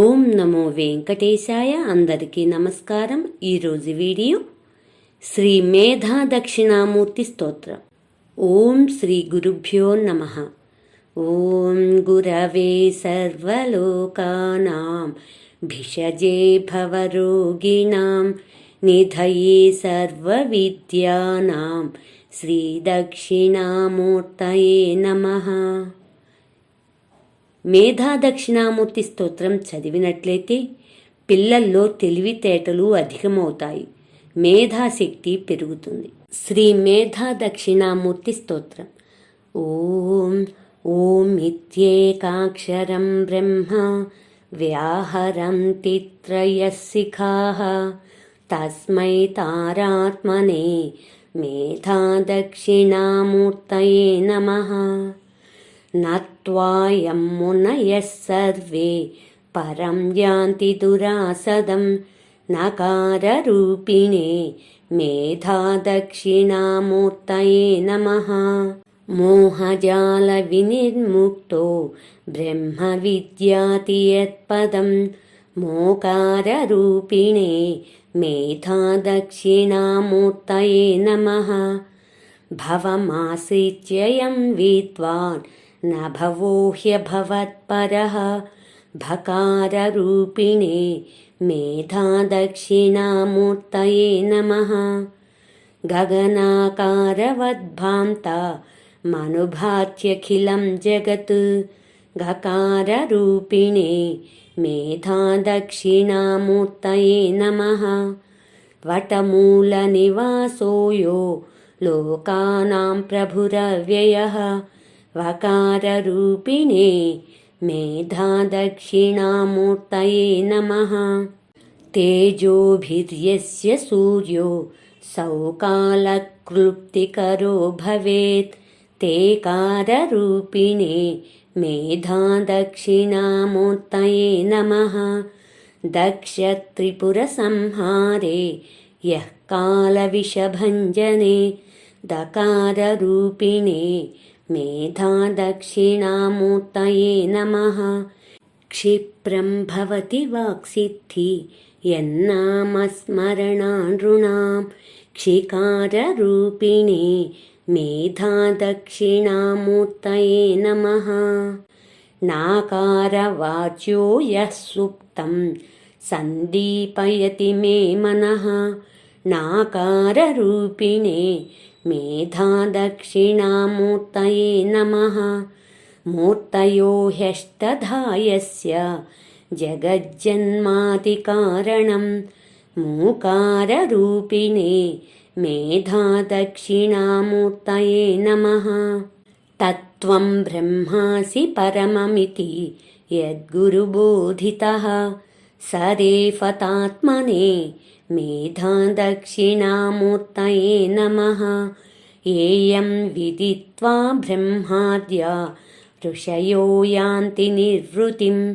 ఓం నమో వెంకటేశాయ అందరికీ నమస్కారం. ఈరోజు వీడియో శ్రీ మేధా దక్షిణామూర్తి స్తోత్రం. ఓం శ్రీ గురుభ్యో నమ. ఓం గురవే సర్వలోకానాం భిషజే భవరోగిణాం నిధయే సర్వవిద్యానాం శ్రీ దక్షిణామూర్తయే నమః. మేధా దక్షిణామూర్తి స్తోత్రం చదివినట్లయితే పిల్లల్లో తెలివితేటలు అధికమవుతాయి. మేధాశక్తి పెరుగుతుంది. శ్రీ మేధా దక్షిణామూర్తి స్తోత్రం. ఓం ఓమిత్యేకాక్షరం బ్రహ్మ వ్యాహరంతి త్రయశిఖాः తస్మై తారాత్మనే మేధా దక్షిణామూర్తయే నమః. నత్వాయం మునయः సర్వే పరం యాంతి దురాసదం నకారూపిణే మేధాదక్షిణామూర్తయే నమ మోహజాల వినిర్ముక్తో బ్రహ్మ విద్యాతి యత్పదం మోకారరూపిణే మేధా దక్షిణామూర్తయే భవమాశ్రిత్యయం విద్వాన్ न भवो ह्यभवत्परः भकाररूपिणे मेधा दक्षिणामूर्तये नमः। गगनाकारवद्भान्ता मनुभात्यखिलं जगत्। गकाररूपिणे मेधा दक्षिणामूर्तये नमः। वटमूलनिवासो यो लोकानां प्रभुरव्ययः वकाररूपिणे मेधा दक्षिणामूर्तये नमः। तेजोभिर्यस्य सूर्यो सौकालक्लृप्तिकरो भवेत्। ते काररूपिणे मेधा दक्षिणामूर्तये नमः। दक्षत्रिपुरसंहारे यः कालविषभञ्जने दकाररूपिणे मेधा दक्षिणामूर्तये नमः। क्षिप्रं भवति वाक्सिद्धि यन्नामस्मरणानृणां क्षिकाररूपिणे मेधा दक्षिणामूर्तये नमः। नाकारवाच्यो यः सुप्तं सन्दीपयति मे मनः नाकाररूपिणे मेधा दक्षिणामूर्तये नमः। मूर्तयो ह्यष्टधायस्य जगज्जन्मादिकारणं मूकाररूपिणे मेधा दक्षिणामूर्तये नमः। तत्त्वं ब्रह्मासि परममिति यद्गुरुबोधितः। सरेफतात्मने मेधा दक्षिणामूर्तये नमः। येयं विदित्वा ब्रह्माद्या ऋषयो यान्ति निर्वृतिम्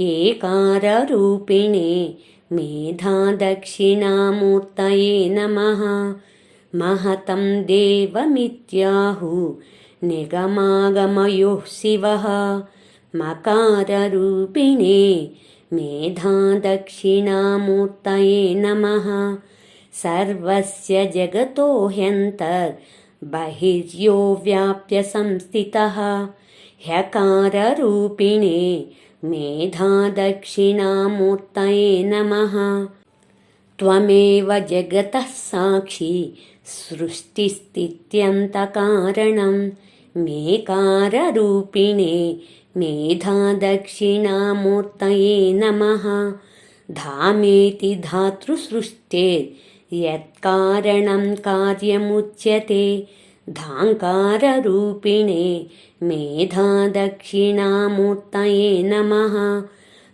एकाररूपिणे मेधा दक्षिणामूर्तये नमः। महतं देवमित्याहु निगमागमयोः शिवः। मकाररूपिणे मेधा दक्षिणामूर्तये नमः। सर्वस्य जगतो ह्यन्तर्बहिर्यो व्याप्य संस्थितः। ह्यकाररूपिणे मेधा दक्षिणामूर्तये नमः। त्वमेव जगतः साक्षी सृष्टिस्थित्यन्तकारणं मेकाररूपिणे मेधा दक्षिणामूर्तये नमः। धामेति धातृसृष्टेर्यत्कारणं कार्यमुच्यते। धाङ्काररूपिणे मेधा दक्षिणामूर्तये नमः।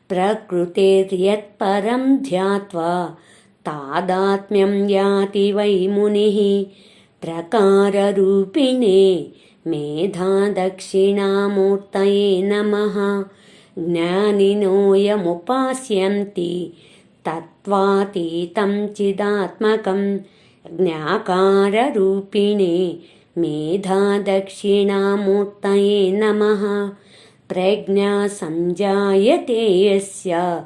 प्रकृतेर्यत्परं ध्यात्वा तादात्म्यं याति वै मुनिः। प्रकाररूपिणे मेधा दक्षिणामूर्तये नमः। ज्ञानिनोऽयमुपास्यन्ति तत्त्वातीतं चिदात्मकं ज्ञाकाररूपिणे मेधा दक्षिणामूर्तये नमः। प्रज्ञा सञ्जायते यस्य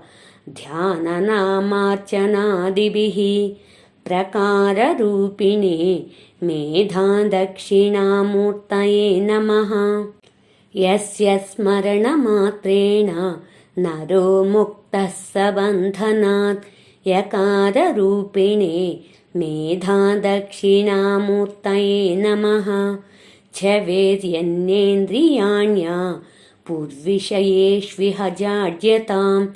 ध्याननामार्चनादिभिः प्रकाररूपिणे मेधादक्षिणामूर्तये नमः। यस्य स्मरणमात्रेण नरो मुक्तः स बन्धनात् यकाररूपिणे मेधादक्षिणामूर्तये नमः। छवेर्यन्नेन्द्रियाण्या पूर्विषयेष्विह जाड्यतां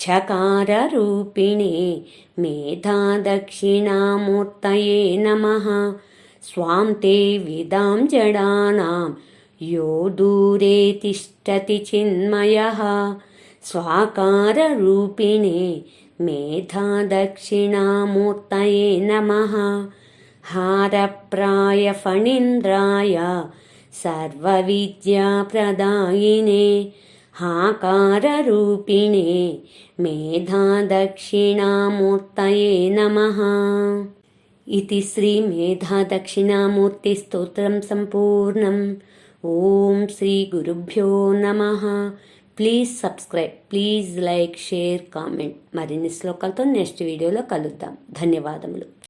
छकाररूपिणे मेधादक्षिणामूर्तये नमः। स्वां ते विदां जडानां यो दूरे तिष्ठति चिन्मयः। स्वाकाररूपिणे मेधादक्षिणामूर्तये नमः। हारप्रायफणीन्द्राय सर्वविद्याप्रदायिने हाकाररूपिणे मेधादक्षिणामूर्तये नमः इति श्रीमेधादक्षिणामूर्तिस्तोत्रं सम्पूर्णम् ॐ శ్రీగురుభ్యో నమ please subscribe please like share comment మరిన్ని శ్లోకాలతో నెక్స్ట్ వీడియోలో కలుద్దాం ధన్యవాదములు